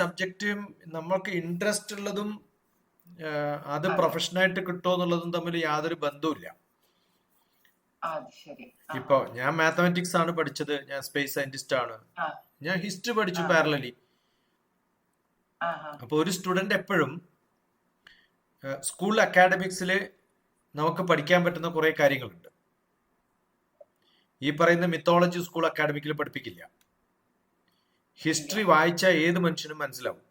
സബ്ജക്റ്റും നമ്മൾക്ക് ഇൻട്രസ്റ്റ് ഉള്ളതും അത് പ്രൊഫഷണൽ പ്രൊഫഷനായിട്ട് കിട്ടുമോ എന്നുള്ളതും തമ്മിൽ യാതൊരു ബന്ധവുമില്ല. ഇപ്പൊ ഞാൻ മാത്തമാറ്റിക്സ് ആണ് പഠിച്ചത്. ഞാൻ സ്പേസ് സയന്റിസ്റ്റ് ആണ്. ഞാൻ ഹിസ്റ്ററി പഠിച്ചു. പാരലലി അപ്പൊ ഒരു സ്റ്റുഡന്റ് എപ്പോഴും സ്കൂൾ അക്കാഡമിക്സിൽ നമുക്ക് പഠിക്കാൻ പറ്റുന്ന കുറെ കാര്യങ്ങളുണ്ട്. ഈ പറയുന്ന മിത്തോളജി സ്കൂൾ അക്കാഡമിക്കിൽ പഠിപ്പിക്കില്ല. ഹിസ്റ്ററി വായിച്ച ഏത് മനുഷ്യനും മനസ്സിലാവും.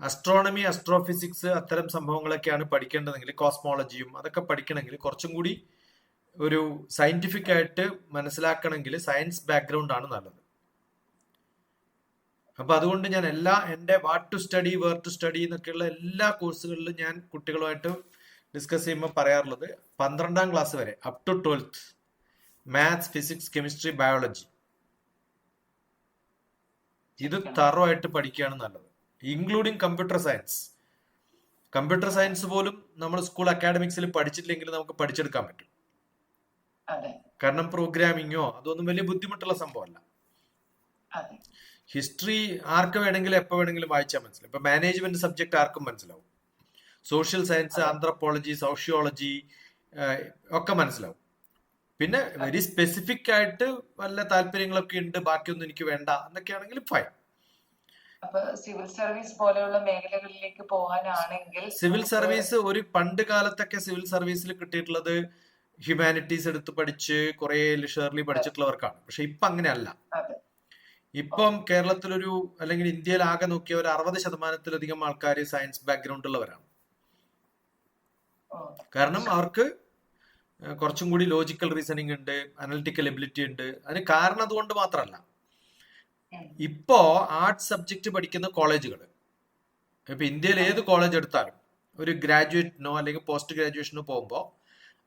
അസ്ട്രോണമി അസ്ട്രോഫിസിക്സ് അത്തരം സംഭവങ്ങളൊക്കെയാണ് പഠിക്കേണ്ടതെങ്കിൽ കോസ്മോളജിയും അതൊക്കെ പഠിക്കണമെങ്കിൽ കുറച്ചും കൂടി ഒരു സയന്റിഫിക് ആയിട്ട് മനസ്സിലാക്കണമെങ്കിൽ സയൻസ് ബാക്ക്ഗ്രൗണ്ട് ആണ് നല്ലത്. അപ്പൊ അതുകൊണ്ട് ഞാൻ എല്ലാ എന്റെ what to study where to study എന്നൊക്കെയുള്ള എല്ലാ കോഴ്സുകളിലും ഞാൻ കുട്ടികളുമായിട്ട് ഡിസ്കസ് ചെയ്യുമ്പോൾ പറയാറുള്ളത് പന്ത്രണ്ടാം ക്ലാസ് വരെ up to twelfth maths physics chemistry biology ഇത് തറോ ആയിട്ട് പഠിക്കുകയാണ് നല്ലത്. Including computer science computer science പോലും നമ്മൾ സ്കൂൾ അക്കാഡമിക്സിൽ പഠിച്ചിട്ടില്ലെങ്കിൽ നമുക്ക് പഠിച്ചെടുക്കാൻ പറ്റും. കാരണം പ്രോഗ്രാമിങ്ങോ അതൊന്നും വലിയ ബുദ്ധിമുട്ടുള്ള സംഭവമല്ല. ഹിസ്റ്ററി ആർക്ക് വേണമെങ്കിലും എപ്പോൾ വേണമെങ്കിലും വായിച്ചാൽ മനസ്സിലാവും. ഇപ്പൊ മാനേജ്മെന്റ് സബ്ജക്ട് ആർക്കും മനസ്സിലാവും. സോഷ്യൽ സയൻസ് ആന്ത്രപ്പോളജി സോഷ്യോളജി ഒക്കെ മനസ്സിലാവും. പിന്നെ വെരി സ്പെസിഫിക് ആയിട്ട് വല്ല താല്പര്യങ്ങളൊക്കെ ഉണ്ട് ബാക്കിയൊന്നും എനിക്ക് വേണ്ട എന്നൊക്കെയാണെങ്കിൽ ഫൈൻ അപ്പൊ സിവിൽ സർവീസ് പോലെയുള്ള മേഖലകളിലേക്ക് പോകാനാണെങ്കിൽ സിവിൽ സർവീസ് ഒരു പണ്ട് കാലത്തൊക്കെ സിവിൽ സർവീസിൽ കിട്ടിയിട്ടുള്ളത് ഹ്യൂമാനിറ്റീസ് എടുത്ത് പഠിച്ച് കുറെ ലിഷേർലി പഠിച്ചിട്ടുള്ളവർക്കാണ്. പക്ഷെ ഇപ്പൊ അങ്ങനെയല്ല. ഇപ്പം കേരളത്തിലൊരു അല്ലെങ്കിൽ ഇന്ത്യയിൽ ആകെ നോക്കിയ ഒരു അറുപത് ശതമാനത്തിലധികം ആൾക്കാർ സയൻസ് ബാക്ക്ഗ്രൗണ്ട് ഉള്ളവരാണ്. കാരണം അവർക്ക് കുറച്ചും കൂടി ലോജിക്കൽ റീസണിങ് ഉണ്ട് അനലിറ്റിക്കൽ എബിലിറ്റി ഉണ്ട്. അതിന് കാരണം അതുകൊണ്ട് മാത്രമല്ല. ഇപ്പോ ആർട്സ് സബ്ജക്ട് പഠിക്കുന്ന കോളേജുകൾ ഇപ്പൊ ഇന്ത്യയിൽ ഏത് കോളേജ് എടുത്താലും ഒരു ഗ്രാജുവേറ്റിനോ അല്ലെങ്കിൽ പോസ്റ്റ് ഗ്രാജുവേഷനോ പോകുമ്പോൾ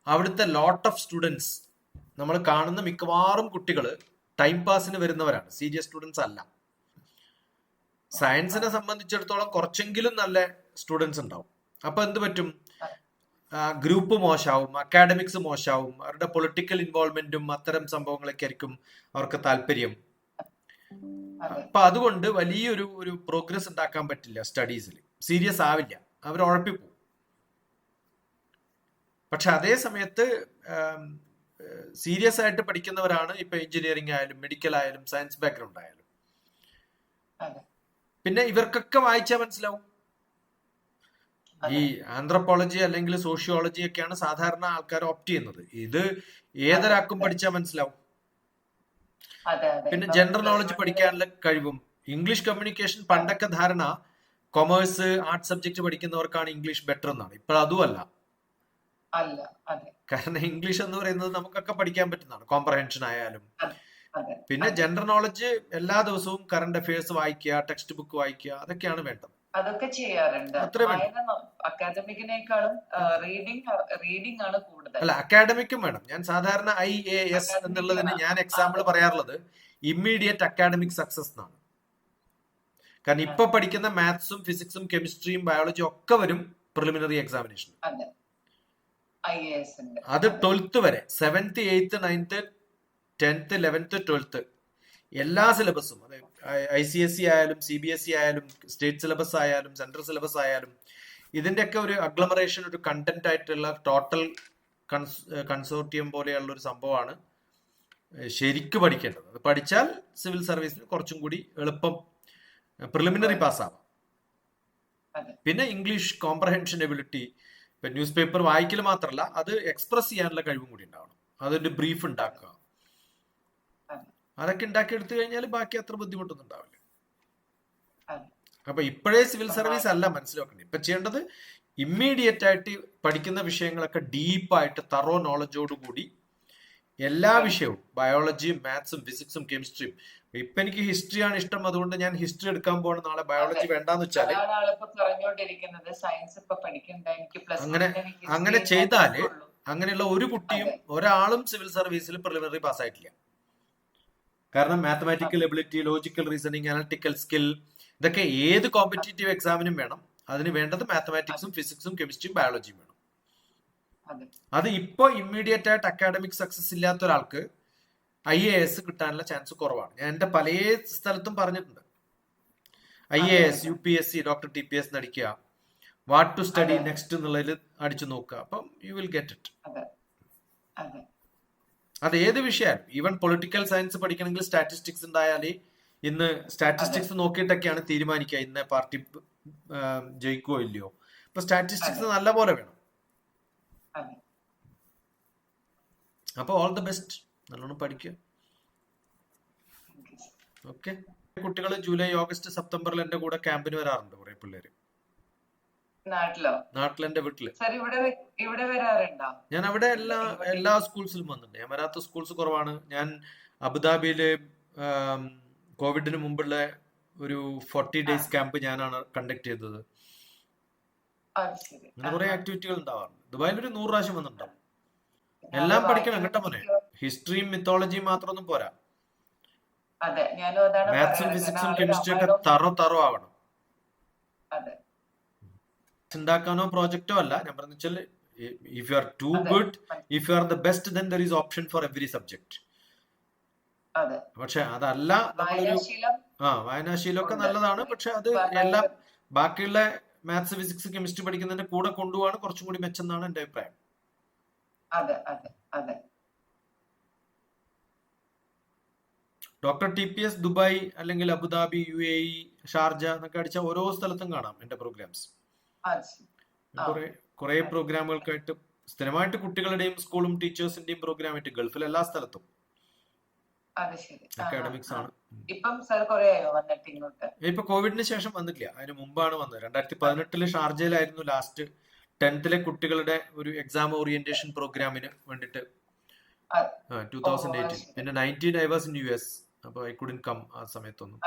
അവിടുത്തെ ലോട്ട് ഓഫ് സ്റ്റുഡൻസ് നമ്മൾ കാണുന്ന മിക്കവാറും കുട്ടികൾ ടൈം പാസിന് വരുന്നവരാണ്. സീരിയസ് സ്റ്റുഡൻസ് അല്ല. സയൻസിനെ സംബന്ധിച്ചിടത്തോളം കുറച്ചെങ്കിലും നല്ല സ്റ്റുഡൻസ് ഉണ്ടാവും. അപ്പൊ എന്ത് പറ്റും? ഗ്രൂപ്പ് മോശമാവും അക്കാഡമിക്സ് മോശമാവും അവരുടെ പൊളിറ്റിക്കൽ ഇൻവോൾവ്മെന്റും അത്തരം സംഭവങ്ങളൊക്കെ ആയിരിക്കും അവർക്ക് താല്പര്യം. അപ്പൊ അതുകൊണ്ട് വലിയൊരു ഒരു പ്രോഗ്രസ് ഉണ്ടാക്കാൻ പറ്റില്ല സ്റ്റഡീസിൽ സീരിയസ് ആവില്ല. അവർ ഉഴപ്പിപ്പോവും പക്ഷെ അതേ സമയത്ത് സീരിയസ് ആയിട്ട് പഠിക്കുന്നവരാണ് ഇപ്പൊ എഞ്ചിനീയറിംഗ് ആയാലും മെഡിക്കൽ ആയാലും സയൻസ് ബാക്ക്ഗ്രൗണ്ട് ആയാലും. പിന്നെ ഇവർക്കൊക്കെ വായിച്ചാൽ മനസ്സിലാവും. ഈ ആന്ത്രപ്പോളജി അല്ലെങ്കിൽ സോഷ്യോളജി ഒക്കെയാണ് സാധാരണ ആൾക്കാർ ഓപ്റ്റ് ചെയ്യുന്നത്. ഇത് ഏതൊരാൾക്കും പഠിച്ചാൽ മനസ്സിലാവും. പിന്നെ ജനറൽ നോളജ് പഠിക്കാനുള്ള കഴിവും. ഇംഗ്ലീഷ് കമ്മ്യൂണിക്കേഷൻ പണ്ടൊക്കെ ധാരണ കൊമേഴ്സ് ആർട്സ് സബ്ജക്ട് പഠിക്കുന്നവർക്കാണ് ഇംഗ്ലീഷ് ബെറ്റർ എന്നാണ്. ഇപ്പോൾ അതുമല്ല കാരണം ഇംഗ്ലീഷ് എന്ന് പറയുന്നത് നമുക്കൊക്കെ പഠിക്കാൻ പറ്റുന്നതാണ്. കോംപ്രഹെൻഷൻ ആയാലും. പിന്നെ ജനറൽ നോളജ് എല്ലാ ദിവസവും കറണ്ട് അഫയേഴ്സ് വായിക്കുക ടെക്സ്റ്റ് ബുക്ക് വായിക്കുക അതൊക്കെയാണ് വേണ്ടത്. അതൊക്കെ ചെയ്യാറുണ്ട്. വായന അക്കാദമിക്കിനേക്കാളും റീഡിംഗ് റീഡിംഗ് ആണ് കൂടുതൽ. അല്ല അക്കാഡമിക്കും വേണം. ഞാൻ സാധാരണ ഐ എ എസ് എന്നുള്ളതിന് ഞാൻ എക്സാമ്പിൾ പറയാറുള്ളത് ഇമ്മീഡിയറ്റ് അക്കാഡമിക് സക്സസ് എന്നാണ്. കാരണം ഇപ്പൊ പഠിക്കുന്ന മാത്സും ഫിസിക്സും കെമിസ്ട്രിയും ബയോളജിയും ഒക്കെ വരും പ്രിലിമിനറി എക്സാമിനേഷൻ അതെ. ട്വൽത്ത് വരെ. Seventh eighth ninth tenth eleventh twelfth എല്ലാ സിലബസും അതെ ഐ സി എസ് സി ആയാലും സി ബി എസ് ഇ ആയാലും സ്റ്റേറ്റ് സിലബസ് ആയാലും സെൻട്രൽ സിലബസ് ആയാലും ഇതിന്റെയൊക്കെ ഒരു അഗ്ലമറേഷൻ ഒരു കണ്ടന്റ് ആയിട്ടുള്ള ടോട്ടൽ കൺസോർട്ടിയം പോലെയുള്ള ഒരു സംഭവമാണ് ശരിക്ക് പഠിക്കേണ്ടത്. അത് പഠിച്ചാൽ സിവിൽ സർവീസിന് കുറച്ചും കൂടി എളുപ്പം പ്രിലിമിനറി പാസ്സാവാം പിന്നെ ഇംഗ്ലീഷ് കോംപ്രഹെൻഷൻ എബിലിറ്റി ഇപ്പൊ ന്യൂസ് പേപ്പർ വായിക്കൽ മാത്രമല്ല അത് എക്സ്പ്രസ് ചെയ്യാനുള്ള കഴിവും കൂടി ഉണ്ടാവണം. അതിന്റെ ബ്രീഫ് ഉണ്ടാക്കുക. അതൊക്കെ ഉണ്ടാക്കി എടുത്തു കഴിഞ്ഞാൽ ബാക്കി അത്ര ബുദ്ധിമുട്ടൊന്നും ഉണ്ടാവില്ല അപ്പൊ ഇപ്പോഴേ സിവിൽ സർവീസ് അല്ല മനസ്സിലാക്കേണ്ടത്. ഇപ്പൊ ചെയ്യേണ്ടത് ഇമ്മീഡിയറ്റ് ആയിട്ട് പഠിക്കുന്ന വിഷയങ്ങളൊക്കെ ഡീപ്പായിട്ട് തറോ നോളജോട് എല്ലാ വിഷയവും ബയോളജിയും മാത്സും ഫിസിക്സും കെമിസ്ട്രിയും ഇപ്പൊ എനിക്ക് ഹിസ്റ്ററിയാണ് ഇഷ്ടം. അതുകൊണ്ട് ഞാൻ ഹിസ്റ്ററി എടുക്കാൻ പോകണം നാളെ ബയോളജി വേണ്ടെന്ന് വെച്ചാൽ പ്ലസ് അങ്ങനെ- അങ്ങനെ ചെയ്താൽ അങ്ങനെയുള്ള ഒരു കുട്ടിയും ഒരാളും സിവിൽ സർവീസിൽ പ്രിലിമിനറി പാസ്സായിട്ടില്ല കാരണം mathematical ability logical reasoning analytical skill ഇതൊക്കെ ഏത് കോമ്പറ്റേറ്റീവ് എക്സാമിനും വേണം. അതിന് വേണ്ടത് മാത്തമാറ്റിക്സും ഫിസിക്സും കെമിസ്ട്രിയും ബയോളജിയും വേണം. അതെ. ഇപ്പോൾ ഇമ്മീഡിയറ്റ് ആയിട്ട് അക്കാഡമിക് സക്സസ് ഇല്ലാത്ത ഒരാൾക്ക് ഐ എ എസ് കിട്ടാനുള്ള ചാൻസ് കുറവാണ്. ഞാൻ എന്റെ പല സ്ഥലത്തും പറഞ്ഞിട്ടുണ്ട്. I A S U P S C doctor T P S അടിക്കുക വാട്ട് ടു സ്റ്റഡി. നെക്സ്റ്റ് എന്നുള്ളതിൽ അടിച്ചു നോക്കുക. അപ്പം യു വിൽ ഗെറ്റ് ഇറ്റ് അതെ ഏത് വിഷയമായാലും ഈവൻ പൊളിറ്റിക്കൽ സയൻസ് പഠിക്കണമെങ്കിൽ സ്റ്റാറ്റിസ്റ്റിക്സ് ഉണ്ടായാലേ ഇന്ന് സ്റ്റാറ്റിസ്റ്റിക്സ് നോക്കിയിട്ടൊക്കെയാണ് തീരുമാനിക്കുക. ഇന്ന പാർട്ടി ജയിക്കുമോ ഇല്ലയോ? ഇപ്പൊ സ്റ്റാറ്റിസ്റ്റിക്സ് നല്ല പോലെ വേണം. അപ്പൊ ഓൾ ദി ബെസ്റ്റ് നല്ലോണം പഠിക്കുക ഓക്കെ കുട്ടികൾ ജൂലൈ ഓഗസ്റ്റ് സെപ്റ്റംബറിൽ എന്റെ കൂടെ ക്യാമ്പിന് വരാറുണ്ട് കുറെ പിള്ളേര്. നാട്ടിലോ? നാട്ടിൽ എന്റെ വീട്ടിൽ ഇവിടെ വരാറുണ്ടോ? ഞാൻ അവിടെ എല്ലാ എല്ലാ സ്കൂൾസിലും വന്നിട്ടുണ്ട്. ഞാൻ വരാത്ത സ്കൂൾസ് കുറവാണ്. ഞാൻ അബുദാബിയിലെ കോവിഡിന് മുമ്പുള്ള ഒരു ഫോർട്ടി ഡേയ്സ് ക്യാമ്പ് ഞാനാണ് കണ്ടക്ട് ചെയ്തത്. അങ്ങനെ കുറെ ആക്ടിവിറ്റികൾ ഉണ്ടാവാറുണ്ട്. ദുബായിൽ ഒരു നൂറ് പ്രാവശ്യം വന്നിട്ടുണ്ടാവും എല്ലാം പഠിക്കണം കേട്ടോ മോനെ? ഹിസ്റ്ററിയും മിത്തോളജിയും മാത്രമൊന്നും പോരാ. മാത്സും. ഫിസിക്സും കെമിസ്ട്രിയും കെമിസ്ട്രി ഒക്കെ തറോ തറോ ആവണം. അതെ. ഉണ്ടാക്കാനോ പ്രോജക്റ്റോ അല്ല. ഞാൻ പറഞ്ഞു വെച്ചാൽ if you are too good if you are the best then there is option for every subject പക്ഷെ അതല്ല ആ വായനാശീലമൊക്കെ നല്ലതാണ്. പക്ഷെ അത് എല്ലാം ബാക്കിയുള്ള മാത്സ് ഫിസിക്സ് കെമിസ്ട്രി പഠിക്കുന്നതിന്റെ കൂടെ കൊണ്ടുപോകാണ് കുറച്ചും കൂടി മെച്ചെന്നാണ് എന്റെ അഭിപ്രായം. അതെ അതെ അതെ. Doctor T P S Dubai അല്ലെങ്കിൽ Abu Dhabi U A E Sharjah എന്നൊക്കെ അടിച്ച ഓരോ സ്ഥലത്തും കാണാം എന്റെ പ്രോഗ്രാംസ്. കുറെ പ്രോഗ്രാമുകൾക്കായിട്ട് സ്ഥിരമായിട്ട് കുട്ടികളുടെയും സ്കൂളും ടീച്ചേഴ്സിന്റെയും പ്രോഗ്രാമായിട്ട് ഗൾഫിൽ എല്ലാ സ്ഥലത്തും. അക്കാഡമിക്സ് ആണ്. ഇപ്പൊ കോവിഡിന് ശേഷം വന്നിട്ടില്ല അതിന് മുമ്പാണ് വന്നത്. രണ്ടായിരത്തി പതിനെട്ടിൽ ഷാർജയിലായിരുന്നു ലാസ്റ്റ്. ടെൻത്തിലെ കുട്ടികളുടെ ഒരു എക്സാം ഓറിയന്റേഷൻ പ്രോഗ്രാമിന് വേണ്ടിട്ട്. Two thousand eighteen. പിന്നെ nineteen I was in U S അപ്പൊ ഐ കുഡിൻ കം ആ സമയത്തൊന്നും.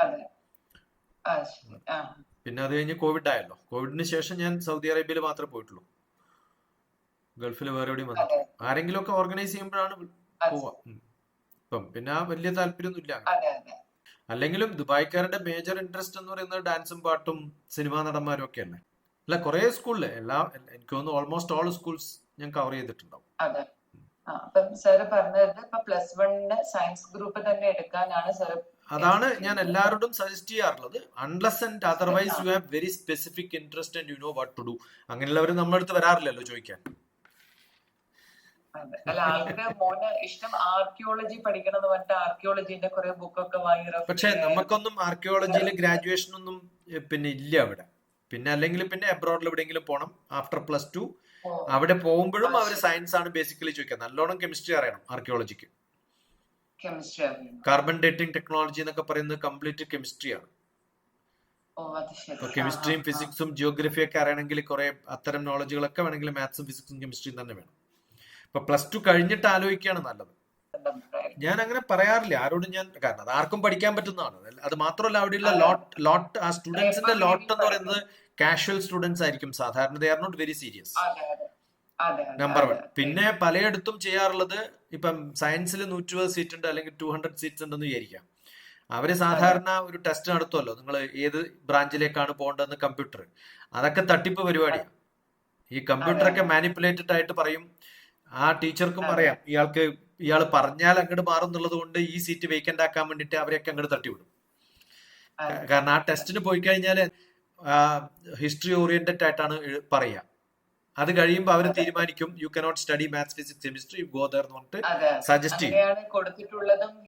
പിന്നെ അത് കഴിഞ്ഞ് കോവിഡ് ആയല്ലോ. കോവിഡിന് ശേഷം ഞാൻ സൗദി അറേബ്യയിൽ മാത്രമേ പോയിട്ടുള്ളൂ. ഗൾഫിൽ വേറെ എവിടെയും വന്നു ആരെങ്കിലും ഒക്കെ ഓർഗനൈസ് ചെയ്യുമ്പോഴാണ് പോവാ. ഇപ്പം പിന്നെ ആ വലിയ താല്പര്യമൊന്നും ഇല്ല അങ്ങനെ. അതെ അതെ. അല്ലെങ്കിലും ദുബായ്ക്കാരുടെ മേജർ ഇൻട്രസ്റ്റ് എന്ന് പറയുന്നത് ഡാൻസും പാട്ടും സിനിമാ നടന്മാരും ഒക്കെ അല്ലേ? അല്ല കുറെ സ്കൂളിൽ എല്ലാ എനിക്ക് തോന്നുന്നു ഓൾമോസ്റ്റ് ഓൾ സ്കൂൾസ് ഞാൻ കവർ ചെയ്തിട്ടുണ്ടാവും. അപ്പം സാറ് പറഞ്ഞത് ഇപ്പൊ പ്ലസ് വണ്ണിന് സയൻസ് ഗ്രൂപ്പ് തന്നെ എടുക്കാനാണ് സാറ് അതാണ് ഞാൻ എല്ലാവരോടും സജസ്റ്റ് ചെയ്യാറുള്ളത്. Unless and otherwise you have very specific interest and you know what to do അങ്ങനെയുള്ളവർ നമ്മുടെ അടുത്ത് വരാറില്ലല്ലോ ചോദിക്കാൻ. അല്ല മോന് ഇഷ്ടം ആർക്കിയോളജി പഠിക്കണം എന്ന് പറഞ്ഞിട്ട് ആർക്കിയോളജിന്റെ കുറെ ബുക്കൊക്കെ വാങ്ങി പക്ഷെ നമുക്കൊന്നും ആർക്കിയോളജിയിൽ ഗ്രാജുവേഷൻ ഒന്നും പിന്നെ ഇല്ല അവിടെ. പിന്നെ അല്ലെങ്കിൽ പിന്നെ അബ്രോഡിൽ എവിടെയെങ്കിലും പോകണം ആഫ്റ്റർ പ്ലസ് ടു അവിടെ പോകുമ്പോഴും അവർ സയൻസ് ആണ് ബേസിക്കലി ചോദിക്കുക. നല്ലോണം കെമിസ്ട്രി അറിയണം ആർക്കിയോളജിക്ക് കാർബൺ ഡേറ്റിംഗ് ടെക്നോളജി എന്നൊക്കെ പറയുന്നത് കംപ്ലീറ്റ് കെമിസ്ട്രിയാണ് ഓ അത് ശരി. ഇപ്പൊ ആ, കെമിസ്ട്രിയും. ഫിസിക്സും ജിയോഗ്രഫി ഒക്കെ അറിയണമെങ്കിൽ കുറെ അത്തരം നോളജുകളൊക്കെ വേണമെങ്കിൽ മാത്സും ഫിസിക്സും കെമിസ്ട്രിയും തന്നെ വേണം. ഇപ്പൊ പ്ലസ് ടു കഴിഞ്ഞിട്ട് ആലോചിക്കുകയാണ് നല്ലത്. ഞാൻ അങ്ങനെ പറയാറില്ല. ആരോടും ഞാൻ കാരണം അത് ആർക്കും പഠിക്കാൻ പറ്റുന്നതാണ്. അത് മാത്രമല്ല അവിടെയുള്ള. ലോട്ട് ലോട്ട് ആ സ്റ്റുഡൻസിന്റെ ലോട്ട് എന്ന് പറയുന്നത് കാഷ്വൽ സ്റ്റുഡൻസ് ആയിരിക്കും. സാധാരണ they are not very serious number one. പിന്നെ പലയിടത്തും ചെയ്യാറുള്ളത് ഇപ്പം സയൻസിൽ നൂറ്റി ഇരുപത് സീറ്റ് ഉണ്ട് അല്ലെങ്കിൽ ടു ഹൺഡ്രഡ് സീറ്റ്സ് ഉണ്ടെന്ന് വിചാരിക്കാം. അവർ സാധാരണ ഒരു ടെസ്റ്റ് നടത്തുമല്ലോ നിങ്ങൾ ഏത് ബ്രാഞ്ചിലേക്കാണ് പോകേണ്ടതെന്ന് കമ്പ്യൂട്ടർ അതൊക്കെ തട്ടിപ്പ് പരിപാടിയാണ് ഈ കമ്പ്യൂട്ടറൊക്കെ മാനിപ്പുലേറ്റഡ് ആയിട്ട് പറയും. ആ ടീച്ചർക്കും അറിയാം ഇയാൾക്ക് ഇയാൾ പറഞ്ഞാൽ അങ്ങോട്ട് മാറും എന്നുള്ളത് കൊണ്ട് ഈ സീറ്റ് വേക്കന്റ് ആക്കാൻ വേണ്ടിയിട്ട് അവരെയൊക്കെ അങ്ങോട്ട് തട്ടിവിടും. കാരണം ആ ടെസ്റ്റിന് പോയി കഴിഞ്ഞാൽ ഹിസ്റ്ററി ഓറിയന്റഡ് ആയിട്ടാണ് പറയുക. അത് കഴിയുമ്പോൾ അവർ തീരുമാനിക്കും. You cannot study maths physics chemistry go there എന്ന് പറഞ്ഞിട്ട് സജസ്റ്റ് ചെയ്യും. കൊടുത്തിട്ടുള്ളതും